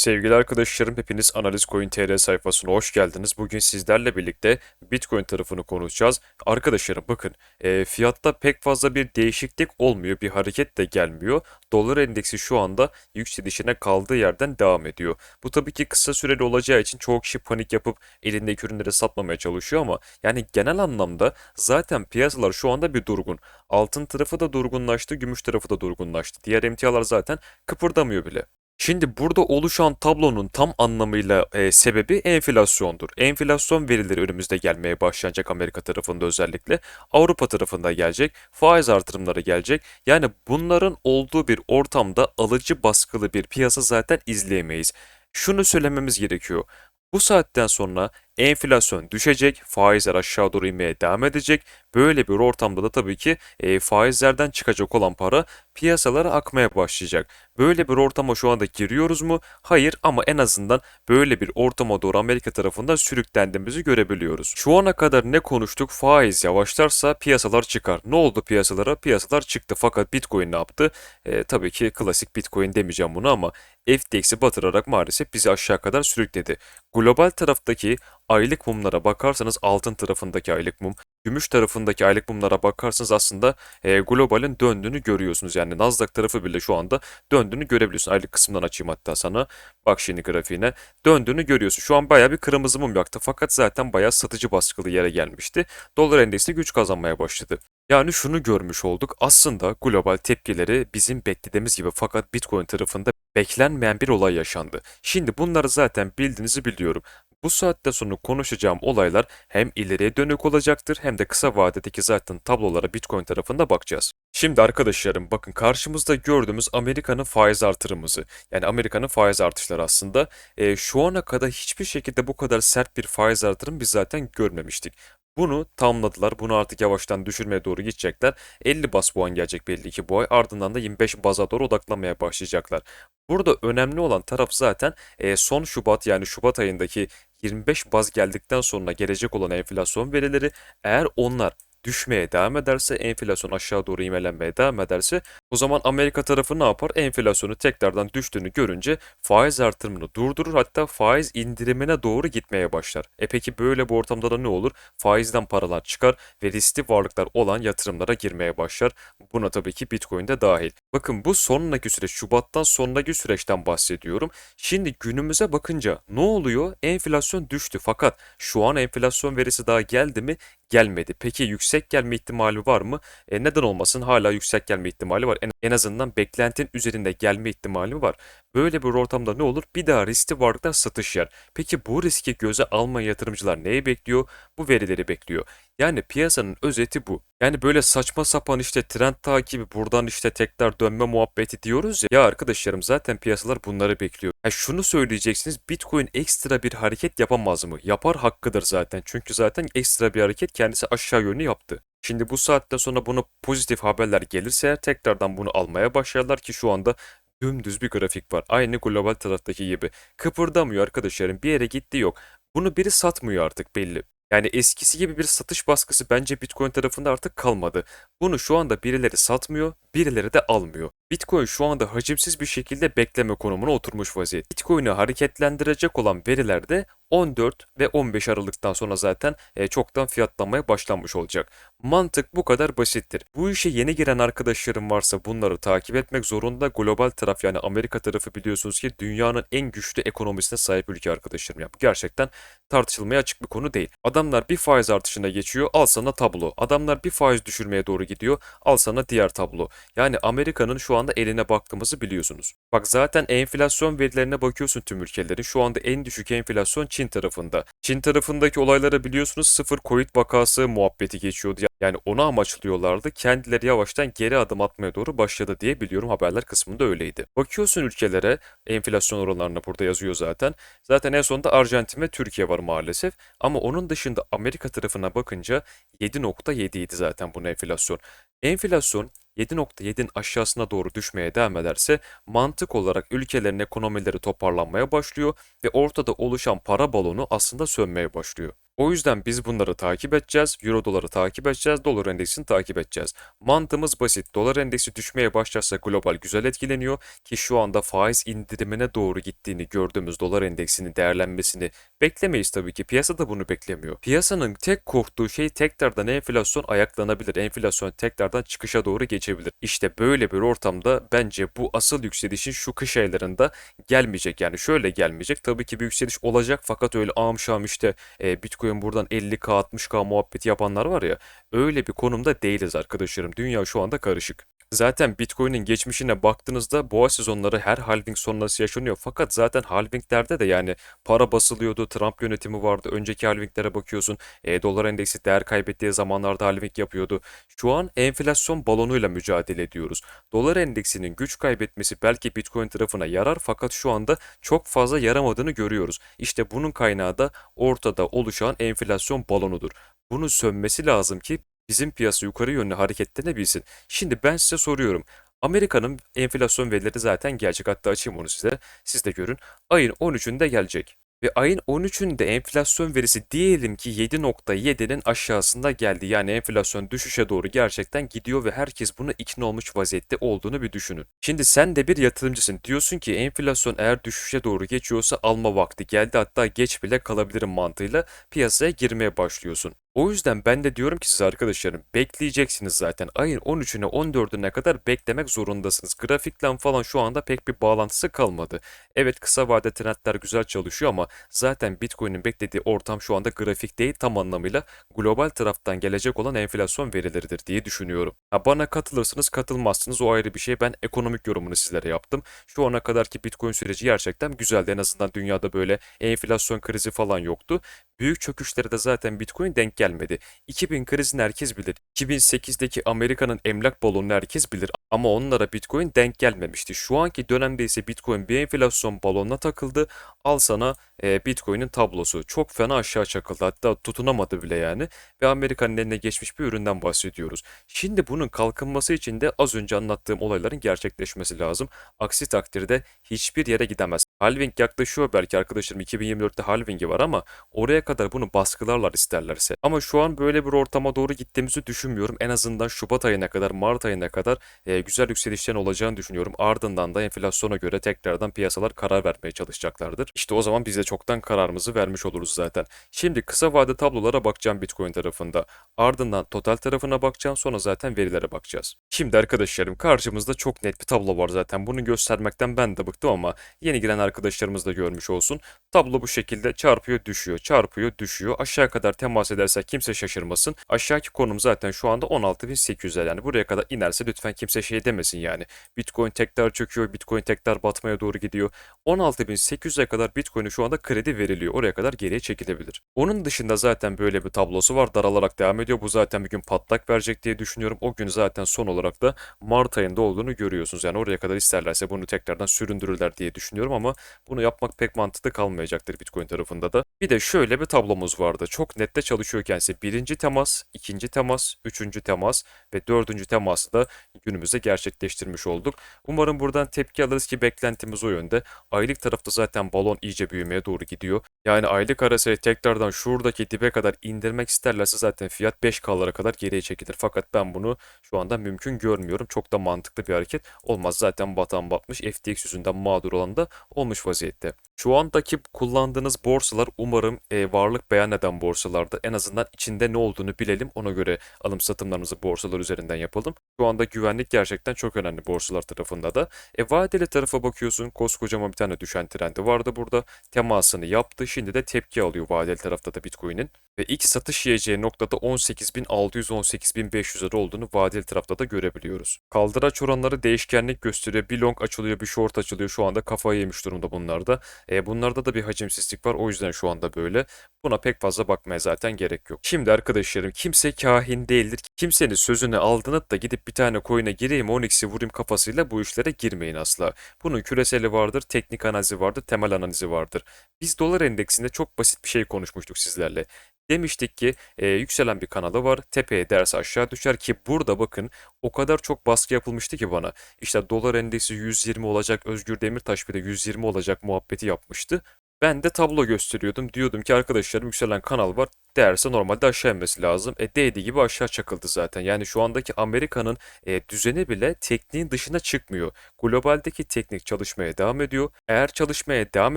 Sevgili arkadaşlarım hepiniz Analiz Coin TR sayfasına hoş geldiniz. Bugün sizlerle birlikte Bitcoin tarafını konuşacağız. Arkadaşlarım bakın e, fiyatta pek fazla bir değişiklik olmuyor. Bir hareket de gelmiyor. Dolar endeksi şu anda yükselişine kaldığı yerden devam ediyor. Bu tabii ki kısa süreli olacağı için çoğu kişi panik yapıp elindeki ürünleri satmamaya çalışıyor ama yani genel anlamda zaten piyasalar şu anda bir durgun. Altın tarafı da durgunlaştı, gümüş tarafı da durgunlaştı. Diğer emtialar zaten kıpırdamıyor bile. Şimdi burada oluşan tablonun tam anlamıyla e, sebebi enflasyondur. Enflasyon verileri önümüzde gelmeye başlanacak Amerika tarafında özellikle. Avrupa tarafında gelecek. Faiz artırımları gelecek. Yani bunların olduğu bir ortamda alıcı baskılı bir piyasa zaten izleyemeyiz. Şunu söylememiz gerekiyor. Bu saatten sonra enflasyon düşecek, faizler aşağı doğru inmeye devam edecek. Böyle bir ortamda da tabii ki e, faizlerden çıkacak olan para piyasalara akmaya başlayacak. Böyle bir ortama şu anda giriyoruz mu? Hayır ama en azından böyle bir ortama doğru Amerika tarafından sürüklendiğimizi görebiliyoruz. Şu ana kadar ne konuştuk? Faiz yavaşlarsa piyasalar çıkar. Ne oldu piyasalara? Piyasalar çıktı fakat Bitcoin ne yaptı? E, tabii ki klasik Bitcoin demeyeceğim bunu ama FTX'i batırarak maalesef bizi aşağı kadar sürükledi. Global taraftaki aylık mumlara bakarsanız altın tarafındaki aylık mum, gümüş tarafındaki aylık mumlara bakarsanız aslında e, globalin döndüğünü görüyorsunuz. Yani Nasdaq tarafı bile şu anda döndüğünü görebiliyorsun. Aylık kısmından açayım hatta sana. Bak şimdi grafiğine. Döndüğünü görüyorsun. Şu an baya bir kırmızı mum yaktı. Fakat zaten baya satıcı baskılı yere gelmişti. Dolar endeksi güç kazanmaya başladı. Yani şunu görmüş olduk. Aslında global tepkileri bizim beklediğimiz gibi fakat Bitcoin tarafında beklenmeyen bir olay yaşandı. Şimdi bunları zaten bildiğinizi biliyorum. Bu saatte sonra konuşacağım olaylar hem ileriye dönük olacaktır hem de kısa vadedeki zaten tablolara Bitcoin tarafında bakacağız. Şimdi arkadaşlarım bakın karşımızda gördüğümüz Amerika'nın faiz artırımızı. Yani Amerika'nın faiz artışları aslında e, şu ana kadar hiçbir şekilde bu kadar sert bir faiz artırım biz zaten görmemiştik. Bunu tamladılar. Bunu artık yavaştan düşürmeye doğru gidecekler. 50 bas puan gelecek belli ki bu ay. Ardından da 25 baza doğru odaklanmaya başlayacaklar. Burada önemli olan taraf zaten e, son Şubat yani Şubat ayındaki 25 baz geldikten sonra gelecek olan enflasyon verileri eğer onlar düşmeye devam ederse, enflasyon aşağı doğru imelenmeye devam ederse o zaman Amerika tarafı ne yapar? Enflasyonu tekrardan düştüğünü görünce faiz artırımını durdurur hatta faiz indirimine doğru gitmeye başlar. E peki böyle bir ortamda da ne olur? Faizden paralar çıkar ve riskli varlıklar olan yatırımlara girmeye başlar. Buna tabii ki Bitcoin de dahil. Bakın bu sonraki süreç Şubat'tan sonraki süreçten bahsediyorum. Şimdi günümüze bakınca ne oluyor? Enflasyon düştü fakat şu an enflasyon verisi daha geldi mi? Gelmedi. Peki yüksek gelme ihtimali var mı? E neden olmasın? Hala yüksek gelme ihtimali var. En, en azından beklentinin üzerinde gelme ihtimali var. Böyle bir ortamda ne olur? Bir daha riskli varlıklar satış yer. Peki bu riski göze almayan yatırımcılar neyi bekliyor? Bu verileri bekliyor. Yani piyasanın özeti bu. Yani böyle saçma sapan işte trend takibi buradan işte tekrar dönme muhabbeti diyoruz ya. Ya arkadaşlarım zaten piyasalar bunları bekliyor. Ya şunu söyleyeceksiniz Bitcoin ekstra bir hareket yapamaz mı? Yapar hakkıdır zaten. Çünkü zaten ekstra bir hareket kendisi aşağı yönlü yaptı. Şimdi bu saatten sonra bunu pozitif haberler gelirse tekrardan bunu almaya başlarlar ki şu anda dümdüz bir grafik var. Aynı global taraftaki gibi. Kıpırdamıyor arkadaşlarım. Bir yere gitti yok. Bunu biri satmıyor artık belli. Yani eskisi gibi bir satış baskısı bence Bitcoin tarafında artık kalmadı. Bunu şu anda birileri satmıyor, birileri de almıyor. Bitcoin şu anda hacimsiz bir şekilde bekleme konumuna oturmuş vaziyet. Bitcoin'i hareketlendirecek olan veriler de 14 ve 15 Aralık'tan sonra zaten e, çoktan fiyatlanmaya başlanmış olacak. Mantık bu kadar basittir. Bu işe yeni giren arkadaşlarım varsa bunları takip etmek zorunda. Global taraf yani Amerika tarafı biliyorsunuz ki dünyanın en güçlü ekonomisine sahip ülke arkadaşlarım. Ya bu gerçekten tartışılmaya açık bir konu değil. Adamlar bir faiz artışına geçiyor al sana tablo. Adamlar bir faiz düşürmeye doğru gidiyor al sana diğer tablo. Yani Amerika'nın şu anda eline baktığımızı biliyorsunuz. Bak zaten enflasyon verilerine bakıyorsun tüm ülkelerin. Şu anda en düşük enflasyon Çin tarafında. Çin tarafındaki olayları biliyorsunuz sıfır Covid vakası muhabbeti geçiyordu. Yani onu amaçlıyorlardı. Kendileri yavaştan geri adım atmaya doğru başladı diye biliyorum haberler kısmında öyleydi. Bakıyorsun ülkelere enflasyon oranlarına burada yazıyor zaten. Zaten en sonunda Arjantin ve Türkiye var maalesef. Ama onun dışında Amerika tarafına bakınca 7.7 idi zaten bu enflasyon. Enflasyon 7.7'nin aşağısına doğru düşmeye devam ederse mantık olarak ülkelerin ekonomileri toparlanmaya başlıyor ve ortada oluşan para balonu aslında sönmeye başlıyor. O yüzden biz bunları takip edeceğiz. Euro doları takip edeceğiz. Dolar endeksini takip edeceğiz. Mantığımız basit. Dolar endeksi düşmeye başlarsa global güzel etkileniyor ki şu anda faiz indirimine doğru gittiğini gördüğümüz dolar endeksinin değerlenmesini beklemeyiz tabii ki. Piyasa da bunu beklemiyor. Piyasanın tek korktuğu şey tekrardan enflasyon ayaklanabilir. Enflasyon tekrardan çıkışa doğru geçebilir. İşte böyle bir ortamda bence bu asıl yükselişin şu kış aylarında gelmeyecek. Yani şöyle gelmeyecek. Tabii ki bir yükseliş olacak fakat öyle amşam işte e, Bitcoin buradan 50k 60k muhabbeti yapanlar var ya öyle bir konumda değiliz arkadaşlarım. Dünya şu anda karışık. Zaten Bitcoin'in geçmişine baktığınızda boğa sezonları her halving sonrası yaşanıyor. Fakat zaten halvinglerde de yani para basılıyordu, Trump yönetimi vardı. Önceki halvinglere bakıyorsun. E, dolar endeksi değer kaybettiği zamanlarda halving yapıyordu. Şu an enflasyon balonuyla mücadele ediyoruz. Dolar endeksinin güç kaybetmesi belki Bitcoin tarafına yarar fakat şu anda çok fazla yaramadığını görüyoruz. İşte bunun kaynağı da ortada oluşan enflasyon balonudur. Bunun sönmesi lazım ki bizim piyasa yukarı yönlü hareketlenebilsin. Şimdi ben size soruyorum. Amerika'nın enflasyon verileri zaten gelecek. Hatta açayım onu size. Siz de görün. Ayın 13'ünde gelecek. Ve ayın 13'ünde enflasyon verisi diyelim ki 7.7'nin aşağısında geldi. Yani enflasyon düşüşe doğru gerçekten gidiyor ve herkes buna ikna olmuş vaziyette olduğunu bir düşünün. Şimdi sen de bir yatırımcısın. Diyorsun ki enflasyon eğer düşüşe doğru geçiyorsa alma vakti geldi. Hatta geç bile kalabilirim mantığıyla piyasaya girmeye başlıyorsun. O yüzden ben de diyorum ki size arkadaşlarım bekleyeceksiniz zaten. Ayın 13'üne 14'üne kadar beklemek zorundasınız. Grafikle falan şu anda pek bir bağlantısı kalmadı. Evet kısa vade trendler güzel çalışıyor ama zaten Bitcoin'in beklediği ortam şu anda grafik değil tam anlamıyla global taraftan gelecek olan enflasyon verileridir diye düşünüyorum. Ha, bana katılırsınız katılmazsınız o ayrı bir şey. Ben ekonomik yorumunu sizlere yaptım. Şu ana kadarki Bitcoin süreci gerçekten güzeldi. En azından dünyada böyle enflasyon krizi falan yoktu. Büyük çöküşlere de zaten Bitcoin denk gelmedi. 2000 krizini herkes bilir. 2008'deki Amerika'nın emlak balonunu herkes bilir. Ama onlara Bitcoin denk gelmemişti. Şu anki dönemde ise Bitcoin bir enflasyon balonuna takıldı. Al sana e, Bitcoin'in tablosu. Çok fena aşağı çakıldı. Hatta tutunamadı bile yani. Ve Amerika'nın eline geçmiş bir üründen bahsediyoruz. Şimdi bunun kalkınması için de az önce anlattığım olayların gerçekleşmesi lazım. Aksi takdirde hiçbir yere gidemez. Halving yaklaşıyor belki arkadaşlarım 2024'te halvingi var ama oraya kadar bunu baskılarlar isterlerse. Ama şu an böyle bir ortama doğru gittiğimizi düşünmüyorum. En azından Şubat ayına kadar, Mart ayına kadar e, güzel yükselişlerin olacağını düşünüyorum. Ardından da enflasyona göre tekrardan piyasalar karar vermeye çalışacaklardır. İşte o zaman biz de çoktan kararımızı vermiş oluruz zaten. Şimdi kısa vade tablolara bakacağım Bitcoin tarafında. Ardından total tarafına bakacağım sonra zaten verilere bakacağız. Şimdi arkadaşlarım karşımızda çok net bir tablo var zaten. Bunu göstermekten ben de bıktım ama yeni giren arkadaşlarımız da görmüş olsun. Tablo bu şekilde çarpıyor düşüyor çarpıyor düşüyor. Aşağı kadar temas ederse kimse şaşırmasın. Aşağıki konum zaten şu anda 16.800'ler yani buraya kadar inerse lütfen kimse şey demesin yani. Bitcoin tekrar çöküyor, Bitcoin tekrar batmaya doğru gidiyor. 16.800'e kadar Bitcoin'e şu anda kredi veriliyor. Oraya kadar geriye çekilebilir. Onun dışında zaten böyle bir tablosu var. Daralarak devam ediyor. Bu zaten bir gün patlak verecek diye düşünüyorum. O gün zaten son olarak da Mart ayında olduğunu görüyorsunuz. Yani oraya kadar isterlerse bunu tekrardan süründürürler diye düşünüyorum ama bunu yapmak pek mantıklı kalmayacaktır Bitcoin tarafında da. Bir de şöyle bir tablomuz vardı. Çok nette çalışıyorken ise birinci temas, ikinci temas, üçüncü temas ve dördüncü teması da günümüzde gerçekleştirmiş olduk. Umarım buradan tepki alırız ki beklentimiz o yönde. Aylık tarafta zaten balon iyice büyümeye doğru gidiyor. Yani aylık arasayı tekrardan şuradaki dibe kadar indirmek isterlerse zaten fiyat 5K'lara kadar geriye çekilir. Fakat ben bunu şu anda mümkün görmüyorum. Çok da mantıklı bir hareket olmaz. Zaten batan batmış FTX yüzünden mağdur olan da olmuş vaziyette. Şu andaki kullandığınız borsalar umarım e, varlık beyan eden borsalarda en azından içinde ne olduğunu bilelim. Ona göre alım satımlarımızı borsalar üzerinden yapalım. Şu anda güvenlik gerçekten çok önemli borsalar tarafında da. E vadeli tarafa bakıyorsun koskocaman bir tane düşen trendi vardı burada. Temasını yaptı. Şimdi de tepki alıyor vadeli tarafta da Bitcoin'in. Ve ilk satış yiyeceği noktada 18.600-18.500 lira olduğunu vadeli tarafta da görebiliyoruz. Kaldıraç oranları değişkenlik gösteriyor. Bir long açılıyor, bir short açılıyor. Şu anda kafayı yemiş durumda bunlarda. E, bunlarda da bir hacimsizlik var. O yüzden şu anda böyle. Buna pek fazla bakmaya zaten gerek yok. Şimdi arkadaşlarım kimse kahin değildir. Kimsenin sözünü aldınıp da gidip bir tane coin'e gireyim Onyx'i vurayım kafasıyla bu işlere girmeyin asla. Bunun küreseli vardır, teknik analizi vardır, temel analizi vardır. Biz dolar endeksinde çok basit bir şey konuşmuştuk sizlerle. Demiştik ki e, yükselen bir kanalı var. Tepeye ders aşağı düşer ki burada bakın o kadar çok baskı yapılmıştı ki bana. İşte dolar endeksi 120 olacak, Özgür Demirtaş bir de 120 olacak muhabbeti yapmıştı. Ben de tablo gösteriyordum. Diyordum ki arkadaşlarım yükselen kanal var. Değerse normalde aşağı inmesi lazım. E değdiği gibi aşağı çakıldı zaten. Yani şu andaki Amerika'nın e, düzeni bile tekniğin dışına çıkmıyor. Globaldeki teknik çalışmaya devam ediyor. Eğer çalışmaya devam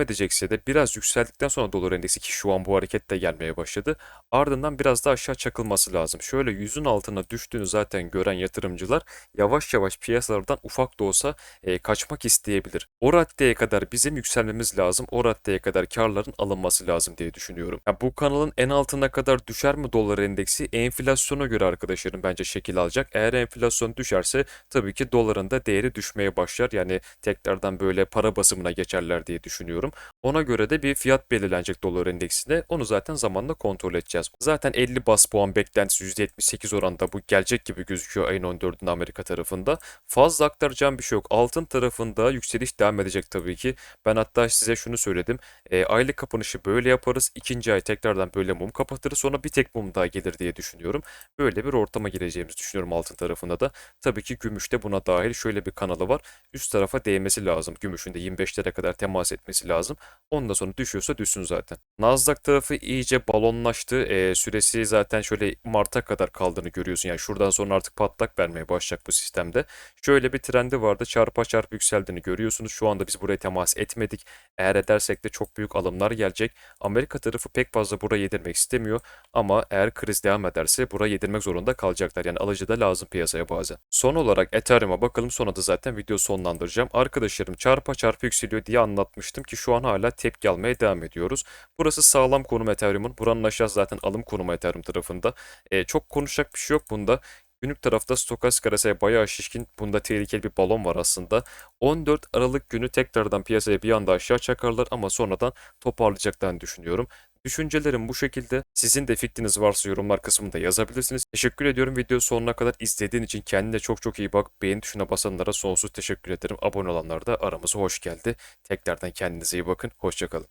edecekse de biraz yükseldikten sonra dolar endeksi ki şu an bu hareket de gelmeye başladı. Ardından biraz da aşağı çakılması lazım. Şöyle yüzün altına düştüğünü zaten gören yatırımcılar yavaş yavaş piyasalardan ufak da olsa e, kaçmak isteyebilir. O raddeye kadar bizim yükselmemiz lazım. O raddeye kadar karların alınması lazım diye düşünüyorum. Ya bu kanalın en altına kadar düşer mi dolar endeksi? Enflasyona göre arkadaşlarım bence şekil alacak. Eğer enflasyon düşerse tabii ki doların da değeri düşmeye başlar. Yani tekrardan böyle para basımına geçerler diye düşünüyorum. Ona göre de bir fiyat belirlenecek dolar endeksinde. Onu zaten zamanla kontrol edeceğiz. Zaten 50 bas puan beklentisi %78 oranında bu gelecek gibi gözüküyor ayın 14'ünde Amerika tarafında. Fazla aktaracağım bir şey yok. Altın tarafında yükseliş devam edecek tabii ki. Ben hatta size şunu söyledim. E, aylık kapanışı böyle yaparız. İkinci ay tekrardan böyle mum kapatırız. Sonra bir tek mum daha gelir diye düşünüyorum. Böyle bir ortama gireceğimizi düşünüyorum altın tarafında da. Tabii ki gümüş de buna dahil şöyle bir kanalı var. Üst tarafa değmesi lazım. Gümüşün de 25'lere kadar temas etmesi lazım. Ondan sonra düşüyorsa düşsün zaten. Nasdaq tarafı iyice balonlaştı. E, süresi zaten şöyle Mart'a kadar kaldığını görüyorsun. Yani şuradan sonra artık patlak vermeye başlayacak bu sistemde. Şöyle bir trendi vardı. Çarpa çarpı yükseldiğini görüyorsunuz. Şu anda biz buraya temas etmedik. Eğer edersek de çok büyük alımlar gelecek. Amerika tarafı pek fazla buraya yedirmek istemiyor. Ama eğer kriz devam ederse buraya yedirmek zorunda kalacaklar. Yani alıcı da lazım piyasaya bazen. Son olarak Ethereum'a bakalım. Sonra da zaten video sonlandıracağım. Arkadaşlarım çarpa çarpı yükseliyor diye anlatmıştım ki şu an hala tepki almaya devam ediyoruz. Burası sağlam konum Ethereum'un. Buranın aşağısı zaten alım konumu Ethereum tarafında. E, çok konuşacak bir şey yok bunda. Günlük tarafta stokastik arasaya bayağı şişkin. Bunda tehlikeli bir balon var aslında. 14 Aralık günü tekrardan piyasaya bir anda aşağı çakarlar ama sonradan toparlayacaklarını düşünüyorum. Düşüncelerim bu şekilde. Sizin de fikriniz varsa yorumlar kısmında yazabilirsiniz. Teşekkür ediyorum video sonuna kadar izlediğin için. Kendine çok çok iyi bak. Beğeni tuşuna basanlara sonsuz teşekkür ederim. Abone olanlar da aramıza hoş geldi. Tekrardan kendinize iyi bakın. Hoşçakalın.